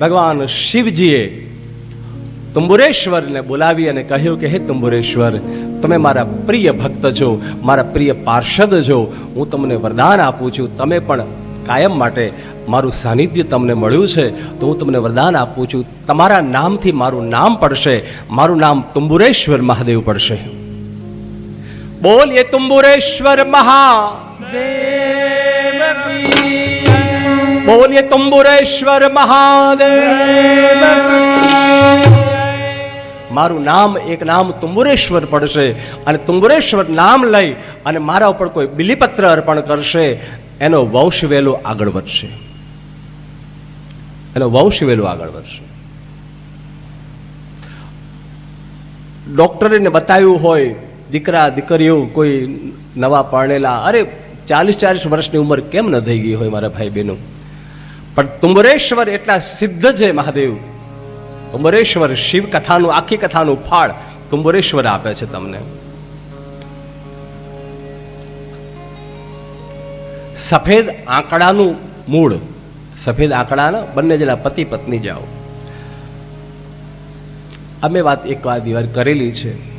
ભગવાન શિવજીએ તુંબુરેશ્વરને બોલાવી અને કહ્યું કે, હે તુંબુરેશ્વર, તમે મારા પ્રિય ભક્ત છો, મારા પ્રિય પાર્ષદ છો. હું તમને વરદાન આપું છું. તમે પણ કાયમ માટે મારું સાનિધ્ય તમને મળ્યું છે. તો હું તમને વરદાન આપું છું. તમારા નામથી મારું નામ પડશે. મારું નામ તુંબુરેશ્વર મહાદેવ પડશે. બોલ એ તુંબુરેશ્વર મહાદેવ. બોલીએ તુંબુરેશ્વર મહાદેવ મારું નામ એક નામ તુંબુરેશ્વર પડશે અને તુંબુરેશ્વર નામ લઈ અને મારા ઉપર કોઈ બિલીપત્ર અર્પણ કરશે એનો વંશ વેલો આગળ વધશે એનો વંશ વેલો આગળ વધશે ડોક્ટરે બતાવ્યું હોય દીકરા દીકરીઓ કોઈ નવા પરણેલા અરે ચાલીસ ચાલીસ વર્ષની ઉંમર કેમ ન થઈ ગઈ હોય મારા ભાઈ બહેનો પણ તુંબરેશ્વર એટલા સિદ્ધ છે મહાદેવ. તુંબરેશ્વર શિવ કથાનું, આખી કથાનું ફાળ તુંબરેશ્વર આપે છે તમને. સફેદ આંકડાનું મૂળ, સફેદ આંકડાના બંને જણા પતિ પત્ની જાઓ. અમે વાત એક વાર વાર કરેલી છે.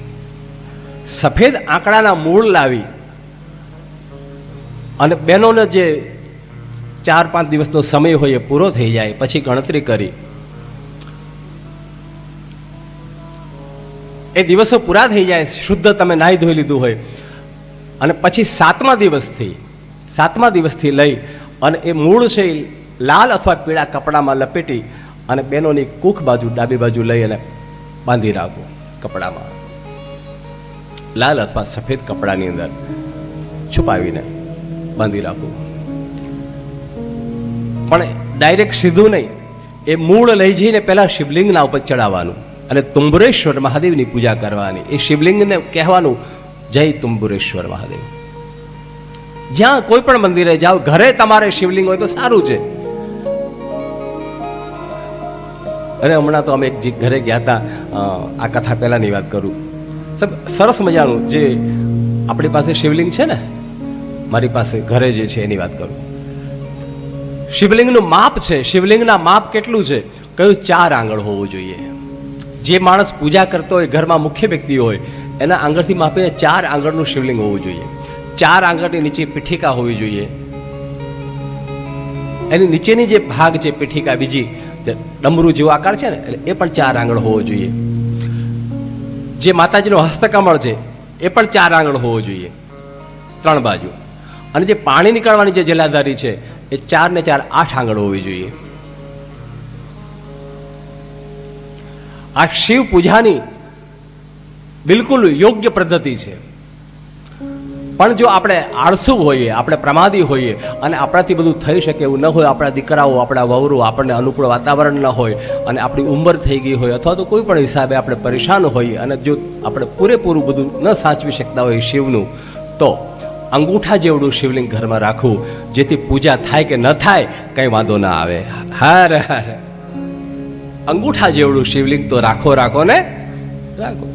સફેદ આંકડાના મૂળ લાવી અને બહેનોને જે ચાર પાંચ દિવસનો સમય હોય એ પૂરો થઈ જાય, પછી ગણતરી કરી. એ દિવસો પૂરા થઈ જાય, શુદ્ધ તમે નાહી ધોઈ લીધું હોય. અને પછી સાતમા દિવસથી સાતમા દિવસથી લઈ અને એ મૂળ છે લાલ અથવા પીળા કપડામાં લપેટી અને બેનોની કૂખ બાજુ, ડાબી બાજુ લઈ અને બાંધી રાખો કપડામાં. લાલ અથવા સફેદ કપડાની અંદર છુપાવીને બાંધી રાખો. પણ ડાયરેક્ટ સીધું નહીં. એ મૂળ લઈ જઈને પહેલાં શિવલિંગના ઉપર ચડાવવાનું અને તુંબુરેશ્વર મહાદેવની પૂજા કરવાની. એ શિવલિંગને કહેવાનું, જય તુંબુરેશ્વર મહાદેવ. જ્યાં કોઈ પણ મંદિરે જાઓ, ઘરે તમારે શિવલિંગ હોય તો સારું છે. અરે, હમણાં તો અમે એક ઘરે ગયા હતા આ કથા પહેલાની વાત કરું. સબ સરસ મજાનું જે આપણી પાસે શિવલિંગ છે ને, મારી પાસે ઘરે જે છે એની વાત કરું. શિવલિંગનું માપ છે, શિવલિંગના માપ કેટલું છે? કયું ચાર આંગળ હોવું જોઈએ. જે માણસ પૂજા કરતો હોય, ઘરમાં મુખ્ય વ્યક્તિ હોય, એના આંગળથી માપીને ચાર આંગળનું શિવલિંગ હોવું જોઈએ. ચાર આંગળની નીચે પીઠિકા હોવી જોઈએ. એની નીચેની જે ભાગ છે, પીઠિકા બીજી ડમરૂ જેવો આકાર છે ને, એટલે એ પણ ચાર આંગળ હોવો જોઈએ. જે માતાજીનો હસ્તકમળ છે, એ પણ ચાર આંગળ હોવો જોઈએ. ત્રણ બાજુ. અને જે પાણી નીકળવાની જે જલાધારી છે એ ચાર ને ચાર આઠ આંગણ હોવી જોઈએ. આ શિવ પૂજાની બિલકુલ યોગ્ય પદ્ધતિ છે. પણ જો આપણે આળસુ હોઈએ, આપણે પ્રમાદી હોઈએ અને આપણાથી બધું થઈ શકે એવું ન હોય, આપણા દીકરાઓ, આપણા વહુરો આપણને અનુકૂળ વાતાવરણ ન હોય અને આપણી ઉંમર થઈ ગઈ હોય અથવા તો કોઈ પણ હિસાબે આપણે પરેશાન હોઈએ અને જો આપણે પૂરેપૂરું બધું ન સાચવી શકતા હોય શિવનું, તો અંગૂઠા જેવડું શિવલિંગ ઘરમાં રાખવું, જેથી પૂજા થાય કે ન થાય, કંઈ વાંધો ના આવે. હર હર. અંગૂઠા જેવડું શિવલિંગ તો રાખો રાખો ને? રાખો.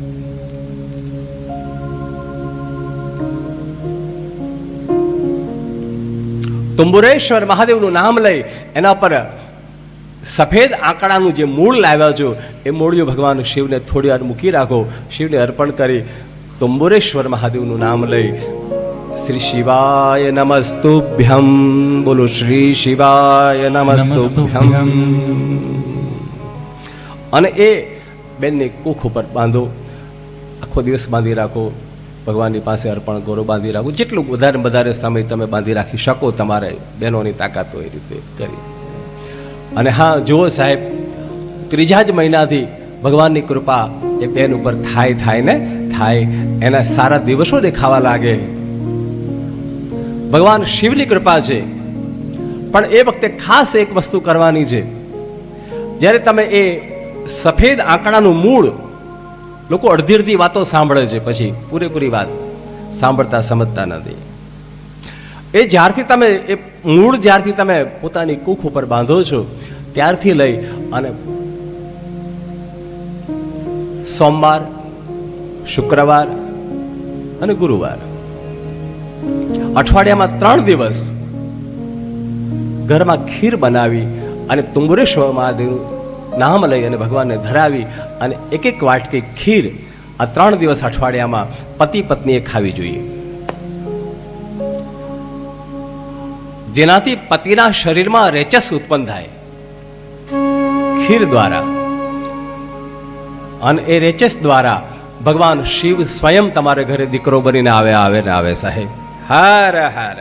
તુંબુરેશ્વર મહાદેવનું નામ લઈ એના પર સફેદ આંકડાનું જે મૂળ લાવ્યા છો, એ મૂળિયું ભગવાન શિવને થોડી વાર મૂકી રાખો. શિવને અર્પણ કરી તુંબુરેશ્વર મહાદેવનું નામ લઈ શ્રી શિવાય નમસ્તુભ્યમ બોલો શ્રી શિવાય નમસ્તુભ્યમ અને એ બેનની કુખ ઉપર બાંધો આખો દિવસ બાંધી રાખો ભગવાનની પાસે અર્પણ કરો બાંધી રાખો જેટલું વધારે વધારે સમય તમે બાંધી રાખી શકો તમારે બહેનોની તાકાત હોય એ રીતે કરી. અને હા જુઓ સાહેબ ત્રીજા જ મહિનાથી ભગવાનની કૃપા એ બેન ઉપર થાય થાય ને થાય. એના સારા દિવસો દેખાવા લાગે. ભગવાન શિવની કૃપા છે. પણ એ વખતે ખાસ એક વસ્તુ કરવાની છે. જ્યારે તમે એ સફેદ આંકડાનું મૂળ લોકો અડધી અડધી વાતો સાંભળે છે પછી, પૂરેપૂરી વાત સાંભળતા સમજતા નથી. એ જ્યારથી તમે એ મૂળ જ્યારથી તમે પોતાની કૂખ ઉપર બાંધો છો, ત્યારથી લઈ અને સોમવાર, શુક્રવાર અને ગુરુવાર. અઠવાડિયામાં ત્રણ દિવસ ઘરમાં ખીર બનાવી અને તુંબરેશ્વર મહાદેવનું નામ લઈ અને ભગવાનને ધરાવી અને એક એક વાટકી ખીર આ ત્રણ દિવસ અઠવાડિયામાં પતિ પત્નીએ ખાવી જોઈએ. જેનાથી પતિના શરીરમાં રેચસ ઉત્પન્ન થાય. ખીર દ્વારા. અને એ રેચસ દ્વારા ભગવાન શિવ સ્વયં તમારે ઘરે દીકરો બનીને આવે આવે ને આવે સાહેબ. હર હર